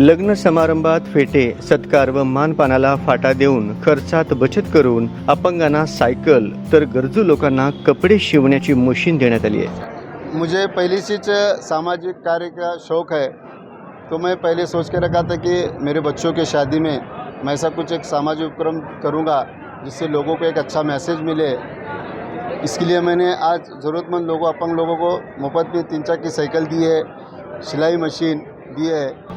लग्न समारंभात फेटे सत्कार व मानपानाला फाटा देऊन खर्चात बचत करून अपंगांना सायकल तर गरजू लोकांना कपडे शिवण्याची मशीन देण्यात आली आहे. मुझे पहले से सामाजिक कार्य का शौक़ है तो मैं पहले सोच के रखा था कि मेरे बच्चों की शादी में मैं ऐसा कुछ एक सामाजिक उपक्रम करूँगा जिससे लोगों को एक अच्छा मैसेज मिले। इसके लिए मैंने आज ज़रूरतमंद लोगों अपंग लोगों को मुफ्त में तीन चार की साइकिल दी है सिलाई मशीन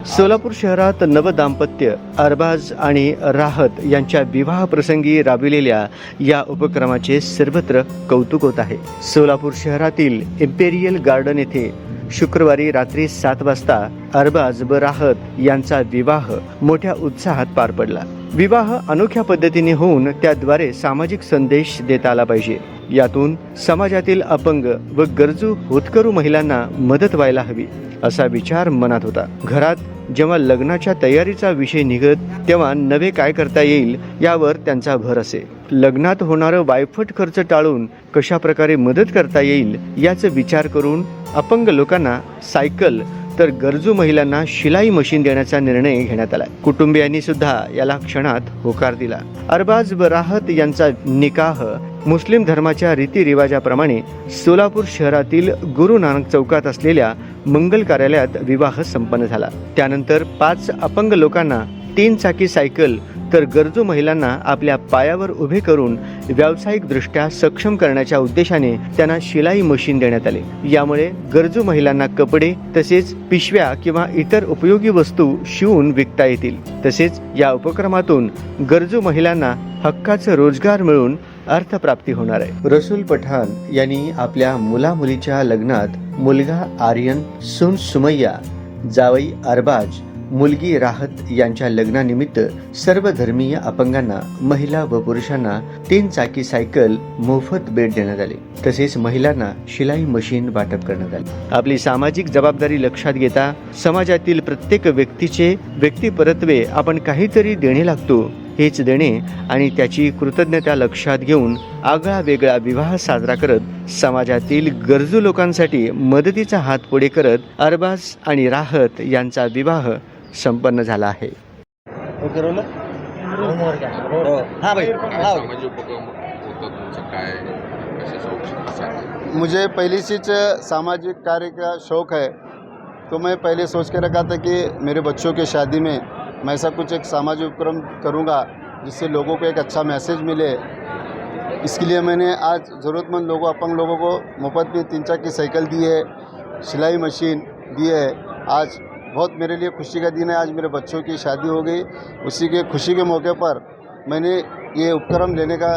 सोलापूर शहरात नव दाम्पत्य अरबाज आणि राहत यांच्या विवाह प्रसंगी राबविलेल्या या उपक्रमाचे सर्वत्र कौतुक होत आहे. सोलापूर शहरातील इम्पेरियल गार्डन येथे शुक्रवारी रात्री सात वाजता अरबाज व राहत यांचा विवाह मोठ्या उत्साहात पार पडला. विवाह अनोख्या पद्धतीने होऊन त्याद्वारे सामाजिक संदेश देता आला पाहिजे. यातून समाजातील अपंग व गरजू होतकरू महिलांना मदत व्हायला हवी असा विचार मनात होता. घरात जेव्हा लग्नाच्या तयारीचा विषय निघत तेव्हा नवे काय करता येईल यावर त्यांचा भर असे. लग्नात होणारं वायफट खर्च टाळून कशा प्रकारे मदत करता येईल याचा विचार करून अपंग लोकांना सायकल तर गरजू महिलांना शिलाई मशीन देण्याचा निर्णय घेण्यात आला. कुटुंबियांनी सुद्धा याला क्षणात होकार दिला. अरबाज व राहत यांचा निकाह मुस्लिम धर्माच्या रीतिरिवाजाप्रमाणे सोलापूर शहरातील गुरु नानक चौकात असलेल्या मंगल कार्यालयात विवाह संपन्न झाला. त्यानंतर पाच अपंग लोकांना तीन चाकी सायकल तर गरजू महिलांना आपल्या पायावर उभे करून व्यावसायिकदृष्ट्या सक्षम करण्याच्या उद्देशाने त्यांना शिलाई मशीन देण्यात आले. यामुळे गरजू महिलांना कपडे तसेच पिशव्या किंवा इतर उपयोगी वस्तू शिवून विकता येतील. तसेच या उपक्रमातून गरजू महिलांना हक्काचं रोजगार मिळून अर्थप्राप्ती होणार आहे. रसूल पठाण यांनी आपल्या मुला मुलीच्या लग्नात मुलगा आर्यन सुन सुमय्या जावई अरबाज मुलगी राहत यांच्या लग्नानिमित्त सर्व धर्मीय अपंगांना महिला व पुरुषांना तीन चाकी सायकल मोफत भेट देण्यात आली. तसेच महिलांना शिलाई मशीन वाटप करण्यात आली. आपली सामाजिक जबाबदारी लक्षात घेता समाजातील प्रत्येक व्यक्तीचे व्यक्तिपरत्वे आपण काहीतरी देणे लागतो हेच देणे आणि त्याची कृतज्ञता लक्षात घेऊन आगळा वेगळा विवाह साजरा करत समाजातील गरजू लोकांसाठी मदतीचा हात पुढे करत अरबाज आणि राहत यांचा विवाह संपन्न झाला आहे. मुझे पहले से सामाजिक कार्य का शौक़ है तो मैं पहले सोच के रखा था कि मेरे बच्चों की शादी में मैं ऐसा कुछ एक सामाजिक उपक्रम करूँगा, जिससे लोगों को एक अच्छा मैसेज मिले। इसके लिए मैंने आज ज़रूरतमंद लोगों, अपंग लोगों को मुफ़्त में तीन चार की साइकिल दी है, सिलाई मशीन दी है। आज बहुत मेरे लिए खुशी का दिन है। आज मेरे बच्चों की शादी हो गई। उसी के खुशी के मौके पर मैंने ये उपक्रम लेने का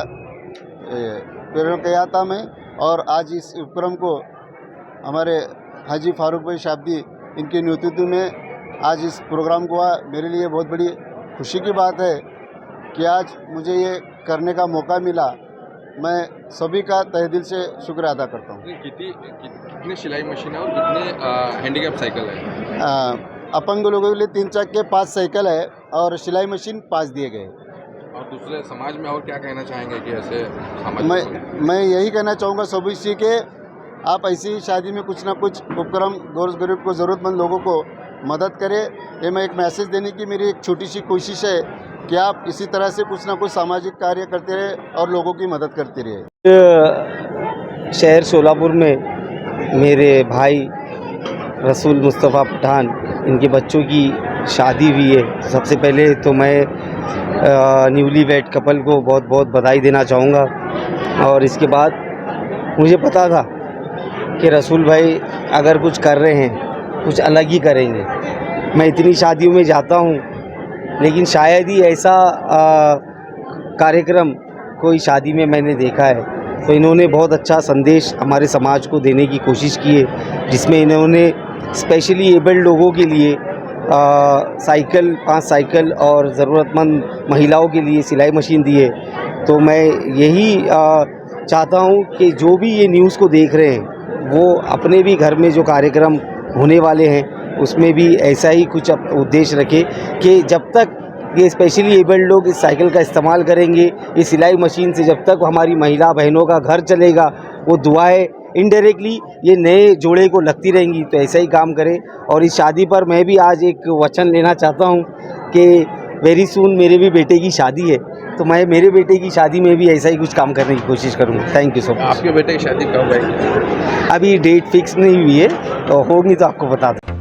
प्रेरण किया था मैं। और आज इस उपक्रम को हमारे हाजी फारूक भाई शाब्दी इनके नेतृत्व में आज इस प्रोग्राम को मेरे लिए बहुत बड़ी खुशी की बात है कि आज मुझे ये करने का मौका मिला। मैं सभी का तहे दिल से शुक्र अदा करता हूँ। किती कि- कितने सिलाई मशीन है और कितने हँडिकॅप सायकल आहे अ, अपंग लोगों के लिए तीन चाक के पाँच साइकिल है और सिलाई मशीन पाँच दिए गए। और दूसरे समाज में और क्या कहना चाहेंगे कि ऐसे मैं मैं? यही कहना चाहूँगा सभी से कि आप ऐसी शादी में कुछ ना कुछ उपक्रम गौर गरीब को ज़रूरतमंद लोगों को मदद करें, ये मैं एक मैसेज देने की मेरी एक छोटी सी कोशिश है कि आप इसी तरह से कुछ ना कुछ सामाजिक कार्य करते रहे और लोगों की मदद करते रहे। शहर सोलापुर में मेरे भाई रसूल मुस्तफ़ा पठान, इनके बच्चों की शादी हुई है। सबसे पहले तो मैं न्यूली वेड कपल को बहुत बहुत बधाई देना चाहूँगा और इसके बाद मुझे पता था कि रसूल भाई अगर कुछ कर रहे हैं कुछ अलग ही करेंगे। मैं इतनी शादियों में जाता हूँ लेकिन शायद ही ऐसा कार्यक्रम कोई शादी में मैंने देखा है। तो इन्होंने बहुत अच्छा संदेश हमारे समाज को देने की कोशिश की है जिसमें इन्होंने स्पेशली एबल्ड लोगों के लिए साइकिल पाँच साइकिल और ज़रूरतमंद महिलाओं के लिए सिलाई मशीन दी है। तो मैं यही आ, चाहता हूँ कि जो भी ये न्यूज़ को देख रहे हैं वो अपने भी घर में जो कार्यक्रम होने वाले हैं। उसमें भी ऐसा ही कुछ उद्देश्य रखें कि जब तक ये स्पेशली एबल्ड लोग इस साइकिल का इस्तेमाल करेंगे, इस सिलाई मशीन से जब तक हमारी महिला बहनों का घर चलेगा, वो दुआएँ इनडायरेक्टली ये नए जोड़े को लगती रहेंगी तो ऐसा ही काम करें। और इस शादी पर मैं भी आज एक वचन लेना चाहता हूँ कि वेरी सून मेरे भी बेटे की शादी है। तो मैं मेरे बेटे की शादी में भी ऐसा ही कुछ काम करने की कोशिश करूँगा। थैंक यू सो मच आपके बेटे की शादी कब है? अभी डेट फिक्स नहीं हुई है तो होगी तो आपको बता दूँ।